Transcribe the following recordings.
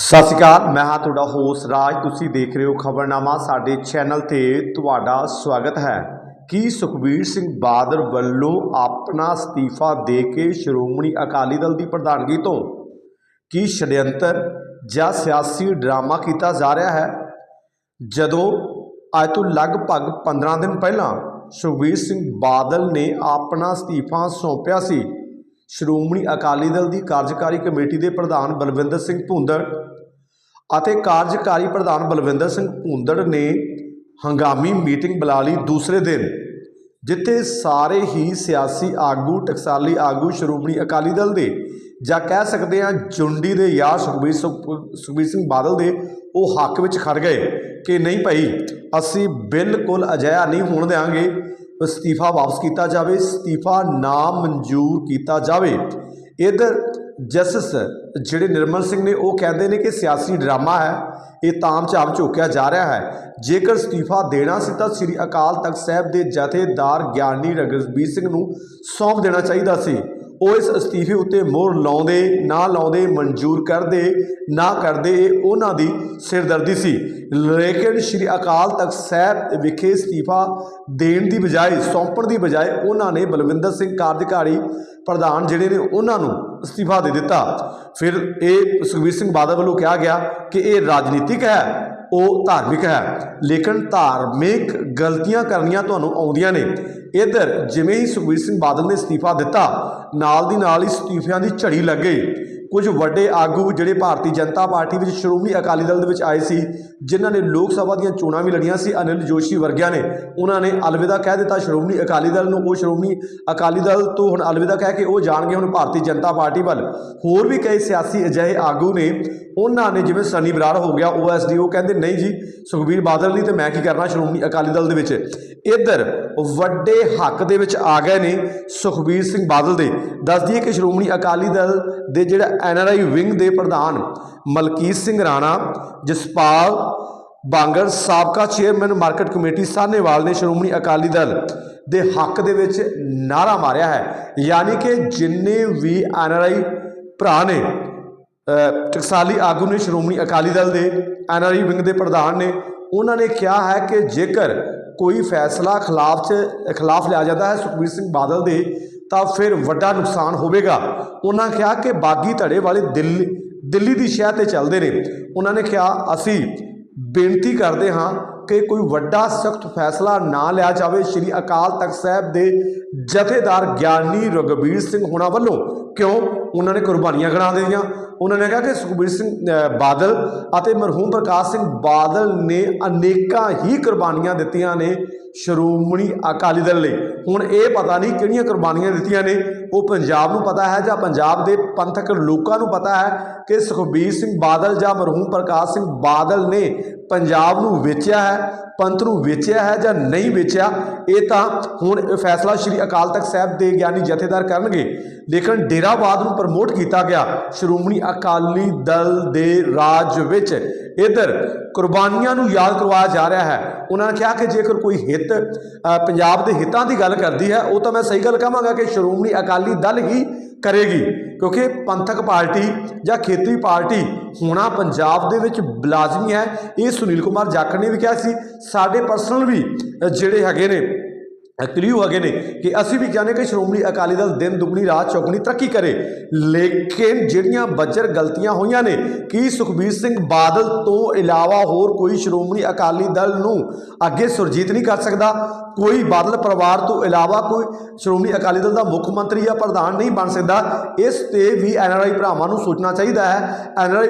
ਸਤਿ ਸ਼੍ਰੀ ਅਕਾਲ, ਮੈਂ ਹਾਂ ਤੁਹਾਡਾ ਹੋਸਟ ਰਾਜ। ਤੁਸੀਂ ਦੇਖ ਰਹੇ ਹੋ ਖਬਰਨਾਮਾ, ਸਾਡੇ ਚੈਨਲ ਤੇ ਤੁਹਾਡਾ ਸਵਾਗਤ ਹੈ। ਕੀ ਸੁਖਬੀਰ ਸਿੰਘ ਬਾਦਲ ਵੱਲੋਂ ਆਪਣਾ ਅਸਤੀਫਾ ਦੇ ਕੇ ਸ਼੍ਰੋਮਣੀ ਅਕਾਲੀ ਦਲ ਦੀ ਪ੍ਰਧਾਨਗੀ ਤੋਂ ਕੀ ਛੜਯੰਤਰ ਜਾਂ ਸਿਆਸੀ ਡਰਾਮਾ ਕੀਤਾ ਜਾ ਰਿਹਾ ਹੈ? ਜਦੋਂ ਅੱਜ ਤੋਂ ਲਗਭਗ 15 ਦਿਨ ਪਹਿਲਾਂ ਸੁਖਬੀਰ ਸਿੰਘ ਬਾਦਲ ਨੇ ਆਪਣਾ ਅਸਤੀਫਾ ਸੌਂਪਿਆ ਸੀ ਸ਼੍ਰੋਮਣੀ ਅਕਾਲੀ ਦਲ ਦੀ ਕਾਰਜਕਾਰੀ ਕਮੇਟੀ ਦੇ ਪ੍ਰਧਾਨ ਬਲਵਿੰਦਰ ਸਿੰਘ ਭੁੰਦੜ ਅਤੇ ਕਾਰਜਕਾਰੀ ਪ੍ਰਧਾਨ ਬਲਵਿੰਦਰ ਸਿੰਘ ਭੁੰਦੜ ਨੇ ਹੰਗਾਮੀ ਮੀਟਿੰਗ ਬੁਲਾ ਲਈ ਦੂਸਰੇ ਦਿਨ, ਜਿੱਥੇ ਸਾਰੇ ਹੀ ਸਿਆਸੀ ਆਗੂ, ਟਕਸਾਲੀ ਆਗੂ, ਸ਼੍ਰੋਮਣੀ ਅਕਾਲੀ ਦਲ ਦੇ ਜਾਂ ਕਹਿ ਸਕਦੇ ਹਾਂ ਜੁੰਡੀ ਦੇ ਯਾਰ ਸੁਖਬੀਰ ਸੁਖ- ਸੁਖਬੀਰ ਸਿੰਘ ਬਾਦਲ ਦੇ ਉਹ ਹੱਕ ਵਿੱਚ ਖੜ ਗਏ ਕਿ ਨਹੀਂ ਭਾਈ, ਅਸੀਂ ਬਿਲਕੁਲ ਅਜਿਹਾ ਨਹੀਂ ਹੋਣ ਦੇਵਾਂਗੇ ਅਸਤੀਫਾ ਵਾਪਸ ਕੀਤਾ ਜਾਵੇ, ਅਸਤੀਫਾ ਨਾ ਮਨਜ਼ੂਰ ਕੀਤਾ ਜਾਵੇ। ਇਧਰ ਜਸਟਿਸ ਜਿਹੜੇ ਨਿਰਮਲ ਸਿੰਘ ਨੇ ਉਹ ਕਹਿੰਦੇ ਨੇ ਕਿ ਸਿਆਸੀ ਡਰਾਮਾ ਹੈ, ਇਹ ਤਾਮ ਝਾਮ ਝੋਕਿਆ ਜਾ ਰਿਹਾ ਹੈ। ਜੇਕਰ ਅਸਤੀਫਾ ਦੇਣਾ ਸੀ ਤਾਂ ਸ੍ਰੀ ਅਕਾਲ ਤਖਤ ਸਾਹਿਬ ਦੇ ਜਥੇਦਾਰ ਗਿਆਨੀ ਰਗਸਬੀਰ ਸਿੰਘ ਨੂੰ ਸੌਂਪ ਦੇਣਾ ਚਾਹੀਦਾ ਸੀ। ਉਹ ਇਸ ਅਸਤੀਫੇ ਉੱਤੇ ਮੋਹਰ ਲਾਉਂਦੇ, ਨਾ ਲਾਉਂਦੇ, ਮਨਜ਼ੂਰ ਕਰਦੇ, ਨਾ ਕਰਦੇ, ਇਹ ਉਹਨਾਂ ਦੀ ਸਿਰਦਰਦੀ ਸੀ। ਲੇਕਿਨ ਸ੍ਰੀ ਅਕਾਲ ਤਖਤ ਸਾਹਿਬ ਵਿਖੇ ਅਸਤੀਫਾ ਦੇਣ ਦੀ ਬਜਾਏ, ਸੌਂਪਣ ਦੀ ਬਜਾਏ ਉਹਨਾਂ ਨੇ ਬਲਵਿੰਦਰ ਸਿੰਘ ਕਾਰਜਕਾਰੀ ਪ੍ਰਧਾਨ ਜਿਹੜੇ ਨੇ, ਉਹਨਾਂ ਨੂੰ ਅਸਤੀਫਾ ਦੇ ਦਿੱਤਾ। ਫਿਰ ਇਹ ਸੁਖਬੀਰ ਸਿੰਘ ਬਾਦਲ ਵੱਲੋਂ ਕਿਹਾ ਗਿਆ ਕਿ ਇਹ ਰਾਜਨੀਤਿਕ ਹੈ। ਉਹ ਧਾਰਮਿਕ ਹੈ। ਲੇਕਿਨ ਧਾਰਮਿਕ ਗਲਤੀਆਂ ਕਰਨੀਆਂ ਤੁਹਾਨੂੰ ਆਉਂਦੀਆਂ ਨੇ। ਇਧਰ ਜਿਵੇਂ ਹੀ ਸੁਖਬੀਰ ਸਿੰਘ ਬਾਦਲ ਨੇ ਅਸਤੀਫਾ ਦਿੱਤਾ, ਨਾਲ ਦੀ ਨਾਲ ਹੀ ਅਸਤੀਫਿਆਂ ਦੀ ਝੜੀ ਲੱਗ ਗਈ। ਕੁਝ ਵੱਡੇ ਆਗੂ ਜਿਹੜੇ ਭਾਰਤੀ ਜਨਤਾ ਪਾਰਟੀ ਵਿੱਚ ਸ਼੍ਰੋਮਣੀ ਅਕਾਲੀ ਦਲ ਦੇ ਵਿੱਚ ਆਏ ਸੀ, ਜਿਨ੍ਹਾਂ ਨੇ ਲੋਕ ਸਭਾ ਦੀਆਂ ਚੋਣਾਂ ਵੀ ਲੜੀਆਂ ਸੀ, ਅਨਿਲ ਜੋਸ਼ੀ ਵਰਗਿਆਂ ਨੇ। ਉਹਨਾਂ ਨੇ ਅਲਵਿਦਾ ਕਹਿ ਦਿੱਤਾ ਸ਼੍ਰੋਮਣੀ ਅਕਾਲੀ ਦਲ ਨੂੰ, ਉਹ ਸ਼੍ਰੋਮਣੀ ਅਕਾਲੀ ਦਲ ਤੋਂ ਹੁਣ ਅਲਵਿਦਾ ਕਹਿ ਕੇ ਉਹ ਜਾਣਗੇ ਹੁਣ ਭਾਰਤੀ ਜਨਤਾ ਪਾਰਟੀ ਵੱਲ। ਹੋਰ ਵੀ ਕਈ ਸਿਆਸੀ ਅਜਿਹੇ ਆਗੂ ਨੇ, ਉਹਨਾਂ ਨੇ ਜਿਵੇਂ ਸਨੀ ਬਰਾੜ ਹੋ ਗਿਆ ਓਐਸਡੀ ਉਹ ਕਹਿੰਦੇ, ਨਹੀਂ ਜੀ, ਸੁਖਬੀਰ ਬਾਦਲ ਨਹੀਂ ਤੇ ਮੈਂ ਕੀ ਕਰਨਾ ਸ਼੍ਰੋਮਣੀ ਅਕਾਲੀ ਦਲ ਦੇ ਵਿੱਚ? ਇੱਧਰ ਵੱਡੇ ਹੱਕ ਦੇ ਵਿੱਚ ਆ ਗਏ ਨੇ ਸੁਖਬੀਰ ਸਿੰਘ ਬਾਦਲ ਦੇ। ਦੱਸ ਦਈਏ ਕਿ ਸ਼੍ਰੋਮਣੀ ਅਕਾਲੀ ਦਲ ਦੇ ਜਿਹੜਾ ਐਨਆਰਆਈ ਵਿੰਗ ਦੇ ਪ੍ਰਧਾਨ ਮਲਕੀਤ ਸਿੰਘ ਰਾਣਾ, ਜਸਪਾਲ ਬਾਂਗਰ, ਸਾਬਕਾ ਚੇਅਰਮੈਨ ਮਾਰਕੀਟ ਕਮੇਟੀ ਸਾਹਨੇਵਾਲ ਨੇ ਸ਼੍ਰੋਮਣੀ ਅਕਾਲੀ ਦਲ ਦੇ ਹੱਕ ਦੇ ਵਿੱਚ ਨਾਰਾ ਮਾਰਿਆ ਹੈ। ਯਾਨੀ ਕਿ ਜਿੰਨੇ ਵੀ ਐਨਆਰਆਈ ਭਰਾ ਨੇ ਟਕਸਾਲੀ ਆਗੂ ਨੇ ਸ਼੍ਰੋਮਣੀ ਅਕਾਲੀ ਦਲ ਦੇ, ਐਨਆਰਆਈ ਵਿੰਗ ਦੇ ਪ੍ਰਧਾਨ ਨੇ, ਉਹਨਾਂ ਨੇ ਕਿਹਾ ਹੈ ਕਿ ਜੇਕਰ ਕੋਈ ਫੈਸਲਾ ਖਿਲਾਫ ਚ, ਖਿਲਾਫ ਲਿਆ ਜਾਂਦਾ ਹੈ ਸੁਖਬੀਰ ਸਿੰਘ ਬਾਦਲ ਦੇ ਤਾਂ ਫਿਰ ਵੱਡਾ ਨੁਕਸਾਨ ਹੋਵੇਗਾ। ਉਹਨਾਂ ਕਿਹਾ ਕਿ ਬਾਗੀ ਧੜੇ ਵਾਲੇ ਦਿੱਲੀ ਦਿੱਲੀ ਦੀ ਸ਼ਹਿਰ ਤੇ ਚੱਲਦੇ ਨੇ। ਉਹਨਾਂ ਨੇ ਕਿਹਾ, ਅਸੀਂ ਬੇਨਤੀ ਕਰਦੇ ਹਾਂ ਕਿ ਕੋਈ ਵੱਡਾ ਸਖਤ ਫੈਸਲਾ ਨਾ ਲਿਆ ਜਾਵੇ। ਸ੍ਰੀ ਅਕਾਲ ਤਖਤ ਸਾਹਿਬ ਦੇ ਜਥੇਦਾਰ ਗਿਆਨੀ ਰਗਵੀਰ ਸਿੰਘ ਹੋਣਾ ਵੱਲੋਂ ਕਿਉਂ? ਉਹਨਾਂ ਨੇ ਕੁਰਬਾਨੀਆਂ ਗਣਾ ਦਿੱਤੀਆਂ। ਉਹਨਾਂ ਨੇ ਕਿਹਾ ਕਿ ਸੁਖਬੀਰ ਸਿੰਘ ਬਾਦਲ ਅਤੇ ਮਰਹੂਮ ਪ੍ਰਕਾਸ਼ ਸਿੰਘ ਬਾਦਲ ਨੇ ਅਨੇਕਾਂ ਹੀ ਕੁਰਬਾਨੀਆਂ ਦਿੱਤੀਆਂ ਨੇ ਸ਼੍ਰੋਮਣੀ ਅਕਾਲੀ ਦਲ ਲਈ। ਹੁਣ ਇਹ ਪਤਾ ਨਹੀਂ ਕਿਹੜੀਆਂ ਕੁਰਬਾਨੀਆਂ ਦਿੱਤੀਆਂ ਨੇ। ਉਹ ਪੰਜਾਬ ਨੂੰ ਪਤਾ ਹੈ ਜਾਂ ਪੰਜਾਬ ਦੇ ਪੰਥਕ ਲੋਕਾਂ ਨੂੰ ਪਤਾ ਹੈ ਕਿ ਸੁਖਬੀਰ ਸਿੰਘ ਬਾਦਲ ਜਾਂ ਮਰਹੂਮ ਪ੍ਰਕਾਸ਼ ਸਿੰਘ ਬਾਦਲ ਨੇ ਪੰਜਾਬ ਨੂੰ ਵੇਚਿਆ ਹੈ, ਪੰਥ ਨੂੰ ਵੇਚਿਆ ਹੈ ਜਾਂ ਨਹੀਂ ਵੇਚਿਆ, ਇਹ ਤਾਂ ਹੁਣ ਇਹ ਫੈਸਲਾ ਸ੍ਰੀ ਅਕਾਲ ਤਖਤ ਸਾਹਿਬ ਦੇ ਗਿਆਨੀ ਜਥੇਦਾਰ ਕਰਨਗੇ। ਲੇਕਿਨ ਡੇਰਾ ਡੇਰਾਵਾਦ ਨੂੰ ਪ੍ਰਮੋਟ ਕੀਤਾ ਗਿਆ। ਸ਼੍ਰੋਮਣੀ ਅਕਾਲੀ ਦਲ ਦੇ ਰਾਜ ਵਿੱਚ ਇਧਰ ਕੁਰਬਾਨੀਆਂ ਨੂੰ ਯਾਦ ਕਰਵਾਇਆ ਜਾ ਰਿਹਾ ਹੈ। ਉਹਨਾਂ ਨੇ ਕਿਹਾ ਕਿ ਜੇਕਰ ਕੋਈ ਹਿੱਤ ਪੰਜਾਬ ਦੇ ਹਿੱਤਾਂ ਦੀ ਗੱਲ ਕਰਦੀ ਹੈ, ਉਹ ਤਾਂ ਮੈਂ ਸਹੀ ਗੱਲ ਕਹਾਂਗਾ ਕਿ ਸ਼੍ਰੋਮਣੀ ਅਕਾਲੀ ਦਲ ਹੀ ਕਰੇਗੀ। ਕਿਉਂਕਿ ਪੰਥਕ ਪਾਰਟੀ ਜਾਂ ਖੇਤਰੀ ਪਾਰਟੀ ਹੋਣਾ ਪੰਜਾਬ ਦੇ ਵਿੱਚ ਲਾਜ਼ਮੀ ਹੈ। ਇਹ ਸੁਨੀਲ ਕੁਮਾਰ ਜਾਖੜ ਨੇ ਵੀ ਕਿਹਾ ਸੀ। ਸਾਡੇ ਪਰਸਨਲ ਵੀ ਜਿਹੜੇ ਹੈਗੇ ਨੇ ਕਲੀਅਰ ਹੈਗੇ ਨੇ ਕਿ ਅਸੀਂ ਵੀ ਚਾਹੁੰਦੇ ਕਿ ਸ਼੍ਰੋਮਣੀ ਅਕਾਲੀ ਦਲ ਦਿਨ ਦੁਗਣੀ, ਰਾਤ ਚੌਗਣੀ ਤਰੱਕੀ ਕਰੇ। ਲੇਕਿਨ ਜਿਹੜੀਆਂ ਬੱਜਰ ਗਲਤੀਆਂ ਹੋਈਆਂ ਨੇ, ਕੀ ਸੁਖਬੀਰ ਸਿੰਘ ਬਾਦਲ ਤੋਂ ਇਲਾਵਾ ਹੋਰ ਕੋਈ ਸ਼੍ਰੋਮਣੀ ਅਕਾਲੀ ਦਲ ਨੂੰ ਅੱਗੇ ਸੁਰਜੀਤ ਨਹੀਂ ਕਰ ਸਕਦਾ? ਕੋਈ ਬਾਦਲ ਪਰਿਵਾਰ ਤੋਂ ਇਲਾਵਾ ਕੋਈ ਸ਼੍ਰੋਮਣੀ ਅਕਾਲੀ ਦਲ ਦਾ ਮੁੱਖ ਮੰਤਰੀ ਜਾਂ ਪ੍ਰਧਾਨ ਨਹੀਂ ਬਣ ਸਕਦਾ? ਇਸ ਤੇ ਵੀ ਐਨਆਰਆਈ ਭਰਾਵਾਂ ਨੂੰ ਸੋਚਣਾ ਚਾਹੀਦਾ ਹੈ। ਐਨਆਰਆਈ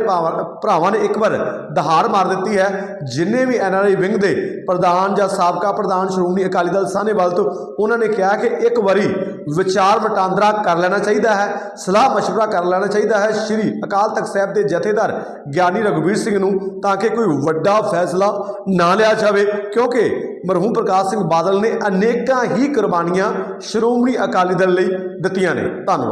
ਭਰਾਵਾਂ ਨੇ ਇੱਕ ਵਾਰ ਦਹਾੜ ਮਾਰ ਦਿੱਤੀ ਹੈ। ਜਿੰਨੇ ਵੀ ਐਨਆਰਆਈ ਵਿੰਗ ਦੇ ਪ੍ਰਧਾਨ ਜਾਂ ਸਾਬਕਾ ਪ੍ਰਧਾਨ ਸ਼੍ਰੋਮਣੀ ਅਕਾਲੀ ਦਲ ਸਾਹਨੇਵਾਲ ਤੋਂ ਉਹਨਾਂ ਨੇ ਕਿਹਾ ਕਿ ਇੱਕ ਵਾਰੀ ਵਿਚਾਰ ਵਟਾਂਦਰਾ ਕਰ ਲੈਣਾ ਚਾਹੀਦਾ ਹੈ ਸਲਾਹ مشورہ ਕਰ ਲੈਣਾ ਚਾਹੀਦਾ ਹੈ ਸ਼੍ਰੀ ਅਕਾਲ ਤਖਤ ਸਾਹਿਬ ਦੇ ਜਥੇਦਾਰ ਗਿਆਨੀ ਰਘੁਵੀਰ ਸਿੰਘ ਨੂੰ ਤਾਂ ਕਿ ਕੋਈ ਵੱਡਾ ਫੈਸਲਾ ਨਾ ਲਿਆ ਜਾਵੇ ਕਿਉਂਕਿ ਮਰਹੂਮ ਪ੍ਰਕਾਸ਼ ਸਿੰਘ ਬਾਦਲ ਨੇ ਅਨੇਕਾਂ ਹੀ ਕੁਰਬਾਨੀਆਂ ਸ਼੍ਰੋਮਣੀ ਅਕਾਲੀ ਦਲ ਲਈ ਦਿੱਤੀਆਂ ਨੇ ਧੰਨਵਾਦ